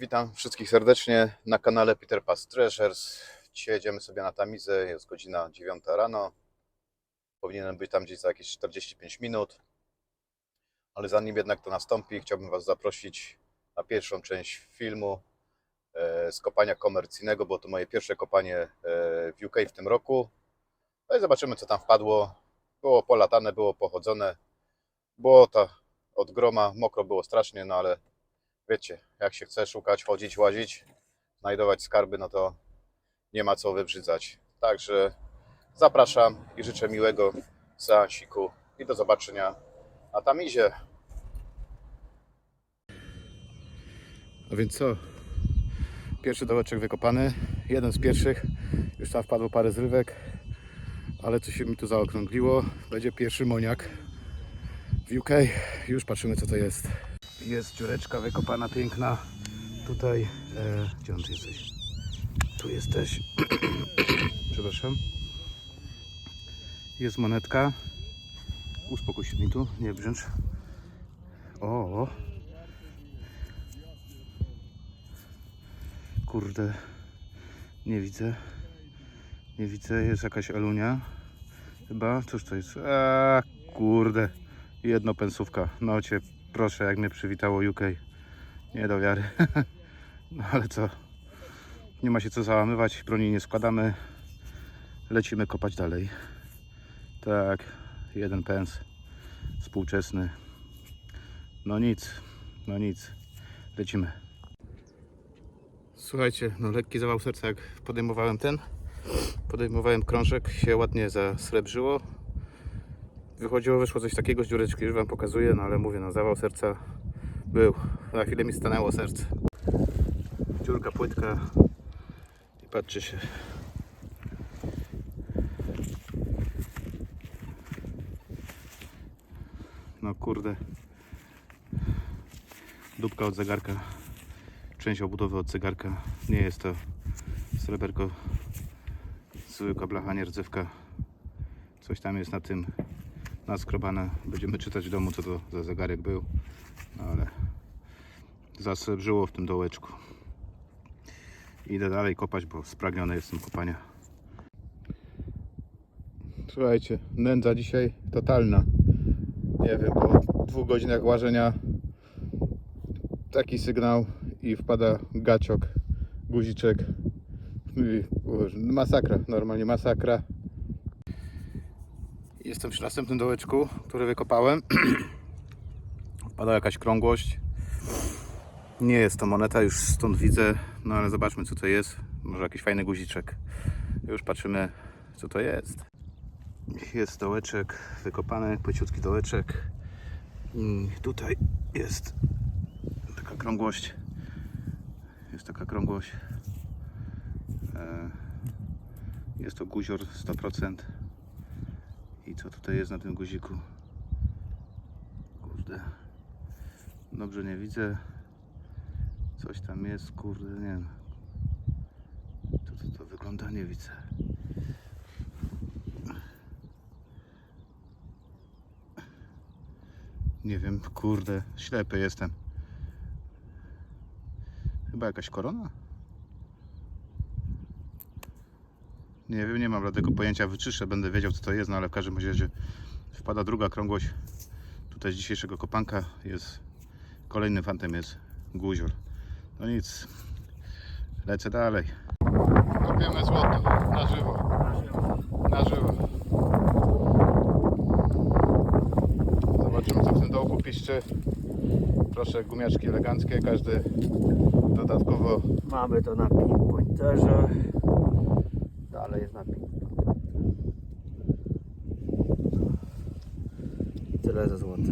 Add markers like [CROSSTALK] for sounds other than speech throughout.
Witam wszystkich serdecznie na kanale Peter Pass Treasures. Dzisiaj jedziemy sobie na Tamizę, jest godzina 9 rano. Powinienem być tam gdzieś za jakieś 45 minut. Ale zanim jednak to nastąpi, chciałbym Was zaprosić na pierwszą część filmu e, z kopania komercyjnego, bo to moje pierwsze kopanie e, w UK w tym roku. No i zobaczymy co tam wpadło. Było polatane, było pochodzone. Było to od groma, mokro było strasznie, no ale wiecie, jak się chce szukać, chodzić, łazić, znajdować skarby, no to nie ma co wybrzydzać. Także zapraszam i życzę miłego seansiku i do zobaczenia na Tamizie. A więc co? Pierwszy dołeczek wykopany, jeden z pierwszych. Już tam wpadło parę zrywek, ale coś się mi tu zaokrągliło. Będzie pierwszy moniak w UK. Już patrzymy co to jest. Jest dziureczka wykopana piękna. Tutaj. E, gdzie on ty jesteś? Tu jesteś. [CLEARS THROAT] Przepraszam. Jest monetka. Uspokój się mi tu, nie brzęcz. O. Kurde. Nie widzę. Nie widzę. Jest jakaś elunia. Chyba. Cóż to jest? A, kurde. Jedno pensówka. No cię proszę, jak mnie przywitało UK. Nie do wiary. [LAUGHS] No ale co? Nie ma się co załamywać, broni nie składamy. Lecimy kopać dalej. Tak, jeden pens współczesny. No nic, no nic. Lecimy. Słuchajcie, no lekki zawał serca jak podejmowałem ten. Podejmowałem krążek, się ładnie zasrebrzyło. Wychodziło, wyszło coś takiego z dziureczki, już Wam pokazuję, no ale mówię, no zawał serca był. Na chwilę mi stanęło serce. Dziurka płytka i patrzcie się. No kurde. Dupka od zegarka. Część obudowy od zegarka. Nie jest to sreberko. Zwykła blacha, nie rdzewka. Coś tam jest na tym naskrobane. Będziemy czytać w domu, co to za zegarek był. No ale zasrebrzyło w tym dołeczku. Idę dalej kopać, bo spragniony jestem kopania. Słuchajcie, nędza dzisiaj totalna. Nie wiem, po dwóch godzinach łażenia taki sygnał i wpada gaciok, guziczek. Masakra, normalnie masakra. Jestem przy następnym dołeczku, który wykopałem. [CLEARS THROAT] Wpada jakaś krągłość. Nie jest to moneta, już stąd widzę, no ale zobaczmy co to jest. Może jakiś fajny guziczek. Już patrzymy co to jest. Jest dołeczek wykopany, płyciutki dołeczek. Tutaj jest taka krągłość. Jest taka krągłość. E, Jest to guzior 100%. I co tutaj jest na tym guziku? Kurde. Dobrze nie widzę. Coś tam jest, kurde, nie wiem. To, to, to wygląda, nie widzę. Nie wiem, kurde, ślepy jestem. Chyba jakaś korona? Nie wiem, nie mam żadnego pojęcia, wyczyszę, będę wiedział co to jest, no ale w każdym razie wpada druga krągłość. Tutaj z dzisiejszego kopanka jest kolejny fantem jest guzior. No nic, lecę dalej. Kopiemy złoto na żywo. Na żywo. Zobaczymy co w tym dołku piszczy. Proszę gumiaczki eleganckie, każdy dodatkowo Mamy to na pinpointerze. Dalej jest na pinpointerze. I tyle ze złota.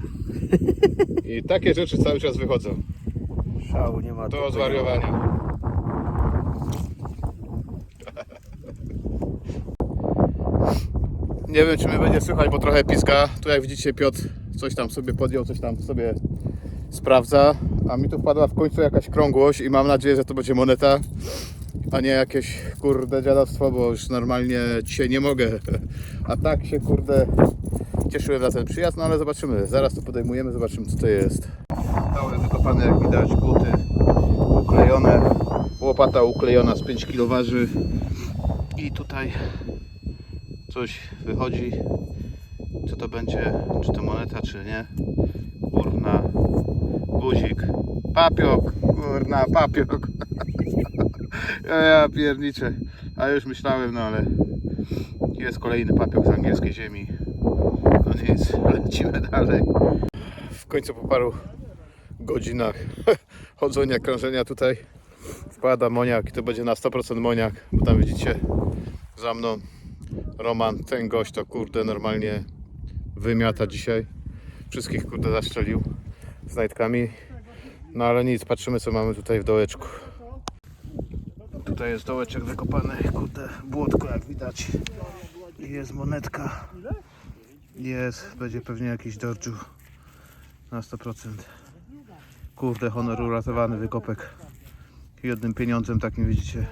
i takie rzeczy cały czas wychodzą. Szału nie ma. Do zwariowania. Nie wiem, czy mnie będzie słychać, bo trochę piska. Tu jak widzicie, Piotr coś tam sobie podjął, coś tam sobie sprawdza. A mi tu wpadła w końcu jakaś krągłość i mam nadzieję, że to będzie moneta, a nie jakieś kurde dziadostwo, bo już normalnie dzisiaj nie mogę. A tak się kurde cieszyłem na ten przyjazd, no ale zobaczymy. Zaraz to podejmujemy, zobaczymy co to jest. Doły wykopane jak widać, buty, uklejone. Łopata uklejona z 5 kg. I tutaj coś wychodzi. Co to będzie? Czy to moneta, czy nie? Kurna. Guzik. Papiok. Kurna, papiok. Ja, pierniczę. A już myślałem, no ale jest kolejny papiok z angielskiej ziemi. No nic, [LAUGHS] lecimy dalej. W końcu po paru godzinach [LAUGHS] chodzenia, krążenia tutaj wpada moniak i to będzie na 100% moniak, bo tam widzicie za mną Roman, ten gość to kurde normalnie wymiata dzisiaj. Wszystkich kurde zastrzelił znajdkami. No ale nic, patrzymy co mamy tutaj w dołeczku. Tutaj jest dołeczek wykopany, kurde, błotko jak widać. Jest monetka. Jest, będzie pewnie jakiś dodżu na 100%. Kurde, honor uratowany wykopek. Jednym pieniądzem takim widzicie.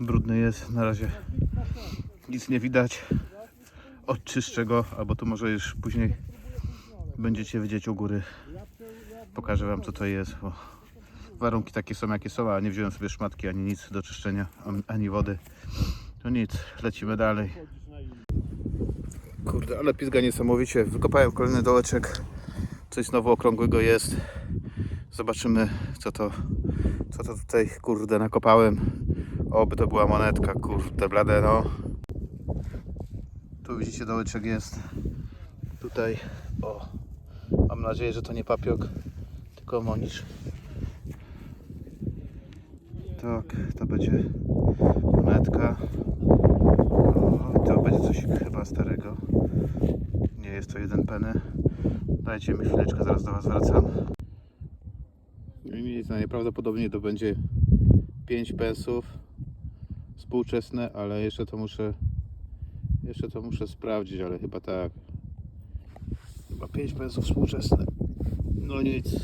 Brudny jest na razie. Nic nie widać. Odczyszczę go, albo to może już później będziecie widzieć u góry. Pokażę wam co to jest, bo warunki takie są jakie są, a nie wziąłem sobie szmatki ani nic do czyszczenia, ani- wody. To nic, lecimy dalej. Kurde, ale pizga niesamowicie. Wykopałem kolejny dołeczek. Coś znowu okrągłego jest. Zobaczymy co to, co to tutaj kurde nakopałem. Oby to była monetka, kurde blade no. Tu widzicie dołeczek jest. Tutaj, o. Mam nadzieję, że to nie papiok, tylko monisz. Tak, to będzie monetka. O, to będzie coś chyba starego. Nie jest to jeden penny. Dajcie mi chwileczkę, zaraz do Was wracam. No nic, najprawdopodobniej to będzie 5 pensów współczesne, ale jeszcze to muszę jeszcze to muszę sprawdzić, ale chyba tak. Chyba 5 pensów współczesne. No nic.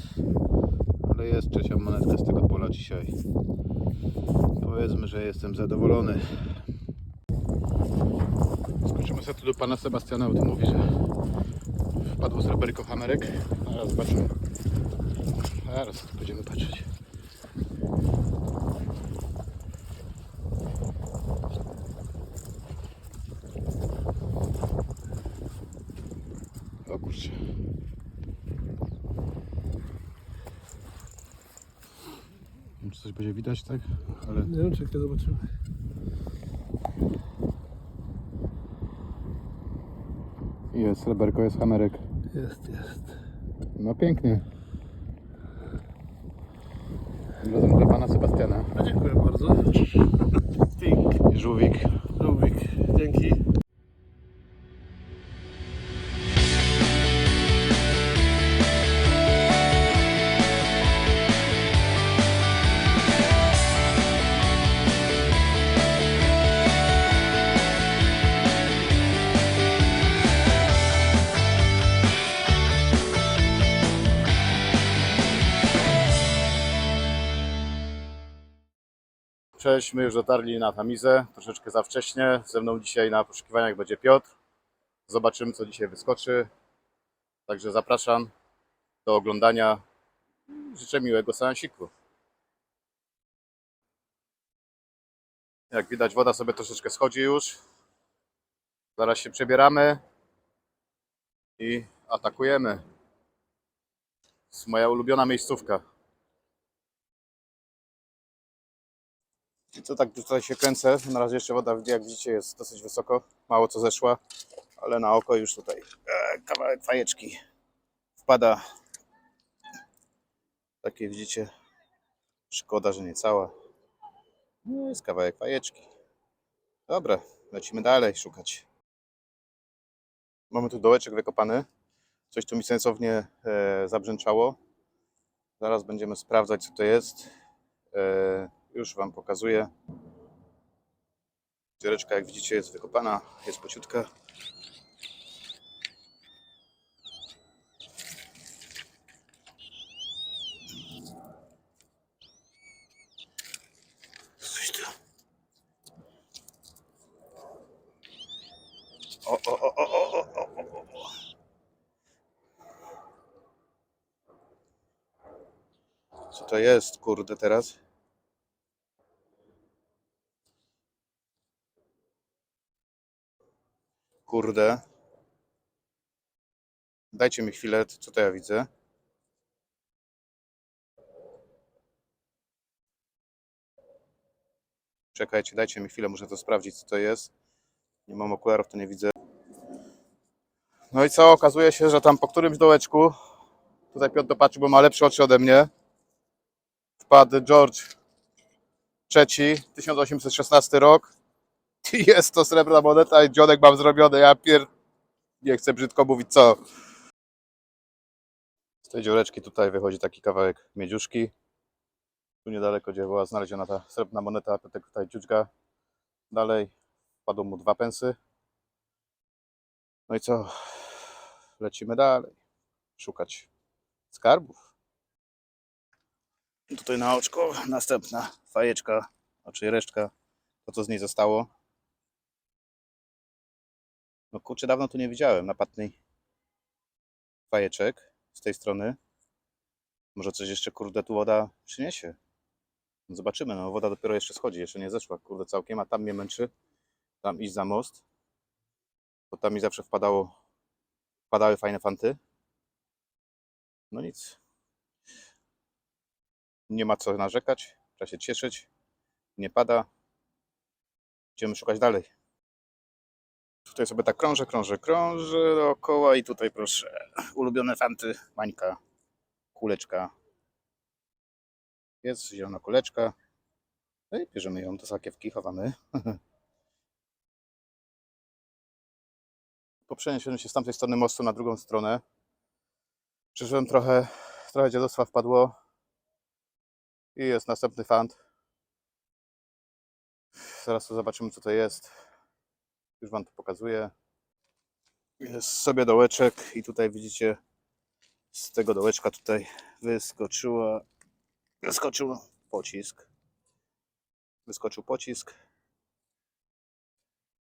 Ale jest trzecia monetka z tego pola dzisiaj. Powiedzmy, że jestem zadowolony. Skoczymy sobie tu do pana Sebastiana, bo tu mówi, że wpadło z Roberiko Hamerek. Zaraz zobaczymy. Zaraz będziemy patrzeć. O kurczę. Nie wiem, czy coś będzie widać, tak? Ale Nie wiem, czekaj, zobaczymy. jest sreberko, jest hamerek. Jest, jest. No pięknie. Razem dla pana Sebastiana. A dziękuję bardzo. Dzięki. Żółwik. Rubik, dzięki. Cześć, my już dotarli na Tamizę, troszeczkę za wcześnie. Ze mną dzisiaj na poszukiwaniach będzie Piotr. Zobaczymy, co dzisiaj wyskoczy. Także zapraszam do oglądania. Życzę miłego seansiku. Jak widać, woda sobie troszeczkę schodzi już. Zaraz się przebieramy i atakujemy. To jest moja ulubiona miejscówka. I co tak tutaj się kręcę? Na razie jeszcze woda, jak widzicie, jest dosyć wysoko. Mało co zeszła, ale na oko już tutaj e, kawałek fajeczki wpada. Takie widzicie. Szkoda, że nie cała. No jest kawałek fajeczki. Dobra, lecimy dalej szukać. Mamy tu dołeczek wykopany. Coś tu mi sensownie e, zabrzęczało. Zaraz będziemy sprawdzać, co to jest. E, już Wam pokazuję. Dziureczka, jak widzicie, jest wykopana, jest pociutka. Co to jest, kurde, teraz? Kurde. Dajcie mi chwilę, co to ja widzę? Czekajcie, dajcie mi chwilę, muszę to sprawdzić, co to jest. Nie mam okularów, to nie widzę. No i co? Okazuje się, że tam po którymś dołeczku, tutaj Piotr dopatrzy, bo ma lepsze oczy ode mnie, wpadł George III, 1816 rok. [LAUGHS] Jest to srebrna moneta i dzionek mam zrobione. Ja pier... Nie chcę brzydko mówić co. Z tej dziureczki tutaj wychodzi taki kawałek miedziuszki. Tu niedaleko, gdzie była znaleziona ta srebrna moneta, Piotrek tutaj dziuczka. Dalej wpadło mu dwa pensy. No i co? Lecimy dalej. Szukać skarbów. Tutaj na oczko następna fajeczka, znaczy resztka, to co z niej zostało. No kurczę, dawno tu nie widziałem napatnej fajeczek z tej strony. Może coś jeszcze kurde tu woda przyniesie. No Zobaczymy, no woda dopiero jeszcze schodzi, jeszcze nie zeszła kurde całkiem, a tam mnie męczy. Tam iść za most. Bo tam mi zawsze wpadało, wpadały fajne fanty. No nic. Nie ma co narzekać, trzeba się cieszyć. Nie pada. Idziemy szukać dalej. Tutaj sobie tak krążę, krążę, krążę dookoła i tutaj proszę. [CLEARS THROAT] Ulubione fanty, mańka, kuleczka. Jest zielona kuleczka. No i bierzemy ją do sakiewki, chowamy. [LAUGHS] Po się z tamtej strony mostu na drugą stronę przeżyłem trochę, trochę dziadostwa wpadło i jest następny fant. Zaraz tu zobaczymy co to jest. Już Wam to pokazuję. Jest sobie dołeczek i tutaj widzicie z tego dołeczka tutaj wyskoczyła wyskoczył pocisk. Wyskoczył pocisk.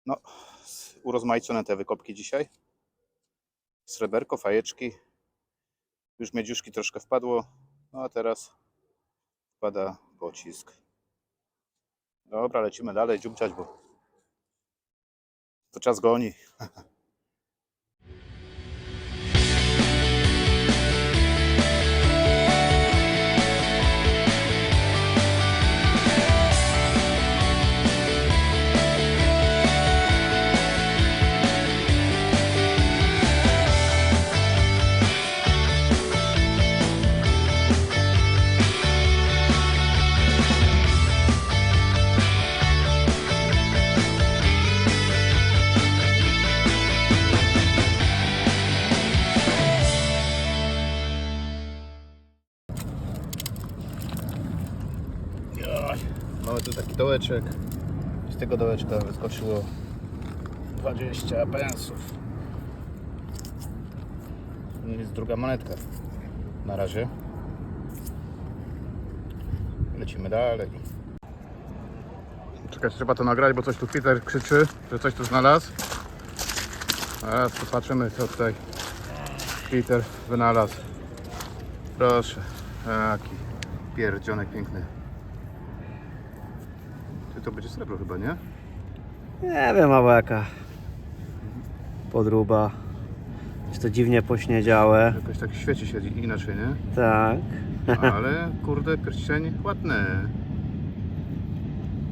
No, urozmaicone te wykopki dzisiaj. Sreberko, fajeczki. Już miedziuszki troszkę wpadło. No a teraz wpada pocisk. Dobra, lecimy dalej, dziubciać, bo to czas goni. [LAUGHS] tego dołeczka wyskoczyło 20 pensów. I Jest druga monetka. Na razie. Lecimy dalej. Czekać, trzeba to nagrać, bo coś tu Peter krzyczy, że coś tu znalazł. Teraz popatrzymy, co tutaj Peter wynalazł. Proszę, jaki pierdzionek piękny. To będzie srebro chyba, nie? Nie wiem, albo jaka podruba. Jest to dziwnie pośniedziałe. Jakoś tak świeci się inaczej, nie? Tak. [LAUGHS] Ale kurde, pierścień ładny.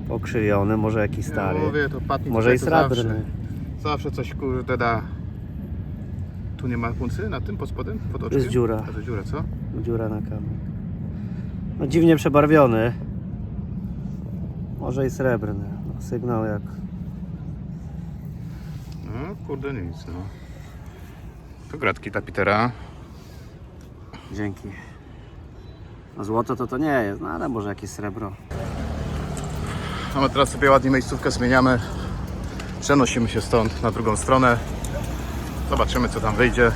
Pokrzywiony, może jakiś stary. Ja mówię, to patni Może i to srebrny. Zawsze, zawsze coś kurde da. Tu nie ma puncy na tym pod spodem? Pod oczkiem? jest dziura. A to dziura, co? Dziura na kamyk. No dziwnie przebarwiony. Może i srebrny. No, sygnał jak No kurde nic, no. To gratki dla Petera. Dzięki. No złoto to to nie jest, no ale może jakieś srebro. No my teraz sobie ładnie miejscówkę zmieniamy. Przenosimy się stąd na drugą stronę. Zobaczymy co tam wyjdzie.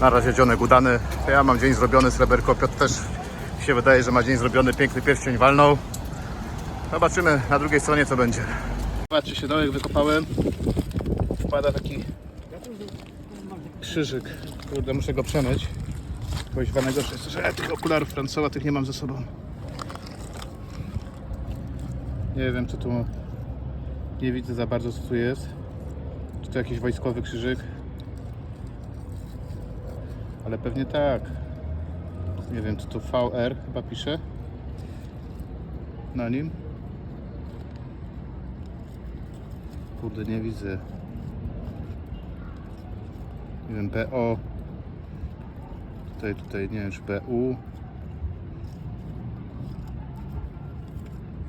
Na razie dzionek udany. Ja mam dzień zrobiony, sreberko. Piotr też się wydaje, że ma dzień zrobiony. Piękny pierścień walnął. Zobaczymy na drugiej stronie co będzie. Patrzcie się, dołek wykopałem. Wpada taki krzyżyk. Kurde, muszę go przemyć. Najgorsze jest, że tych okularów Francowa tych nie mam ze sobą. Nie wiem co tu... Nie widzę za bardzo co tu jest. Czy to jakiś wojskowy krzyżyk? Ale pewnie tak. Nie wiem, czy to VR chyba pisze na nim. Kurde, nie widzę. Nie wiem, BO. Tutaj, tutaj, nie wiem, czy BU.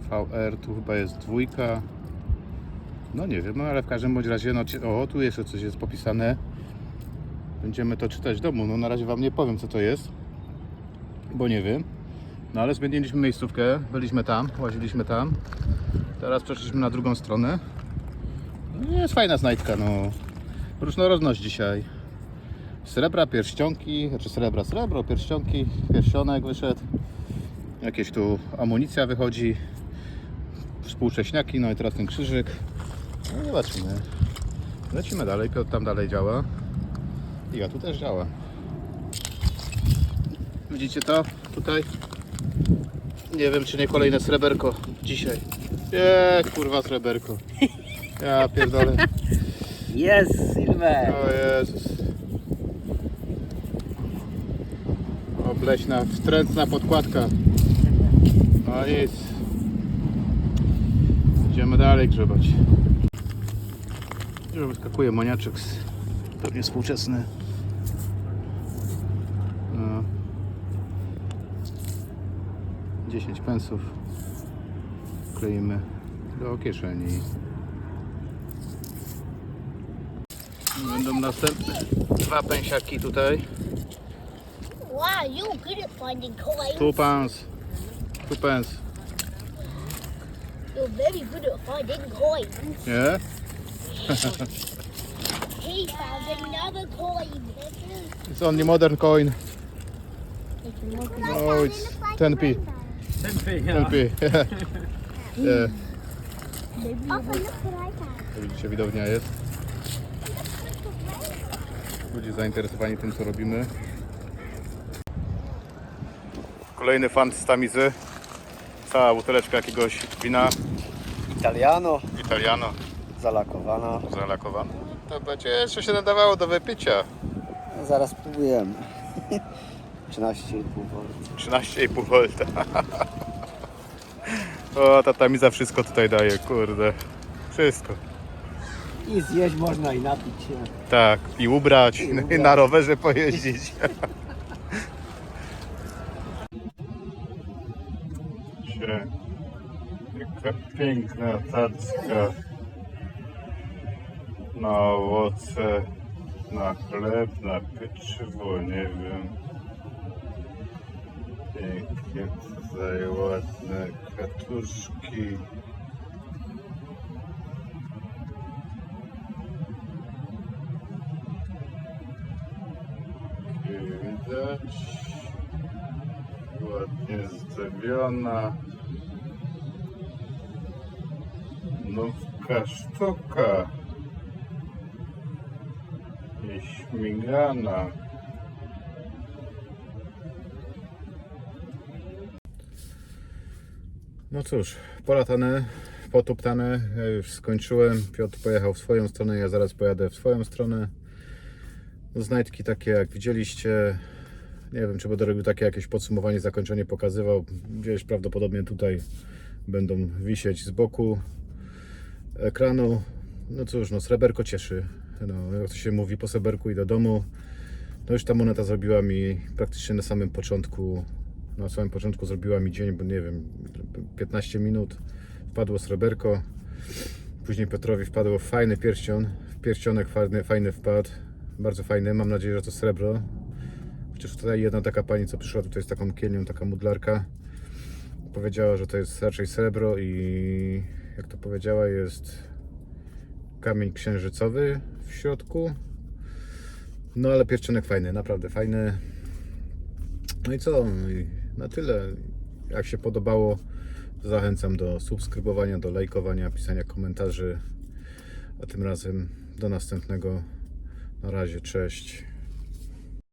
VR, tu chyba jest dwójka. No nie wiem, no ale w każdym bądź razie, no, o, tu jeszcze coś jest popisane. Będziemy to czytać w domu. No na razie Wam nie powiem, co to jest, bo nie wiem. No ale zmieniliśmy miejscówkę, byliśmy tam, łaziliśmy tam. Teraz przeszliśmy na drugą stronę. No, jest fajna znajdka, no. Różnorodność dzisiaj. Srebra, pierścionki, znaczy srebra, srebro, pierścionki, pierścionek wyszedł. Jakieś tu amunicja wychodzi. Współcześniaki, no i teraz ten krzyżyk. No zobaczymy. Lecimy dalej, Piotr tam dalej działa. I ja tu też działa. Widzicie to? Tutaj? Nie wiem, czy nie kolejne sreberko dzisiaj. Nie, kurwa sreberko. Ja pierdolę. Jest Silver! O Jezus. Obleśna, wstrętna podkładka. No nic. Idziemy dalej grzebać. Już wyskakuje maniaczek pewnie współczesny. No. 10 pensów. Kleimy do kieszeni. Będą następne dwa pęsiaki tutaj. Wow, you're good at finding coins. Two pounds. Two pence. You're very good at finding coins. Nie? [LAUGHS] He found another coin. It's only modern coin. No, it's 10p. 10p. yeah. Look what I found. Widzicie, widownia jest. Ludzie zainteresowani tym, co robimy. Kolejny fan z Tamizy. Cała buteleczka jakiegoś wina Italiano, Italiano zalakowana. zalakowane. To będzie jeszcze się nadawało do wypicia. No, zaraz spróbujemy. 13,5 V. 13,5 V. O, ta Tamiza wszystko tutaj daje, kurde. Wszystko. I zjeść można i napić się. Tak, i ubrać, i ubrać. na rowerze pojeździć. [LAUGHS] Piękna tacka na owoce, na chleb, na pieczywo, nie wiem. Pięknie tutaj ładne katuszki. widać. Ładnie zdobiona. Nówka sztuka. No cóż, polatane, potuptane, ja już skończyłem. Piotr pojechał w swoją stronę, ja zaraz pojadę w swoją stronę. No, Znajdki takie jak widzieliście. Nie wiem, czy będę robił takie jakieś podsumowanie, zakończenie pokazywał. Gdzieś prawdopodobnie tutaj będą wisieć z boku ekranu. No cóż, no sreberko cieszy. No, jak to się mówi, po sreberku i do domu. No już ta moneta zrobiła mi praktycznie na samym początku, na samym początku zrobiła mi dzień, bo nie wiem, 15 minut wpadło sreberko. Później Piotrowi wpadło fajny pierścion, pierścionek fajny, fajny wpadł, bardzo fajny, mam nadzieję, że to srebro. Chociaż tutaj jedna taka pani, co przyszła tutaj z taką kielnią, taka mudlarka, powiedziała, że to jest raczej srebro i jak to powiedziała, jest kamień księżycowy w środku. No ale pierścionek fajny, naprawdę fajny. No i co? Na tyle. Jak się podobało, zachęcam do subskrybowania, do lajkowania, pisania komentarzy. A tym razem do następnego. Na razie, cześć.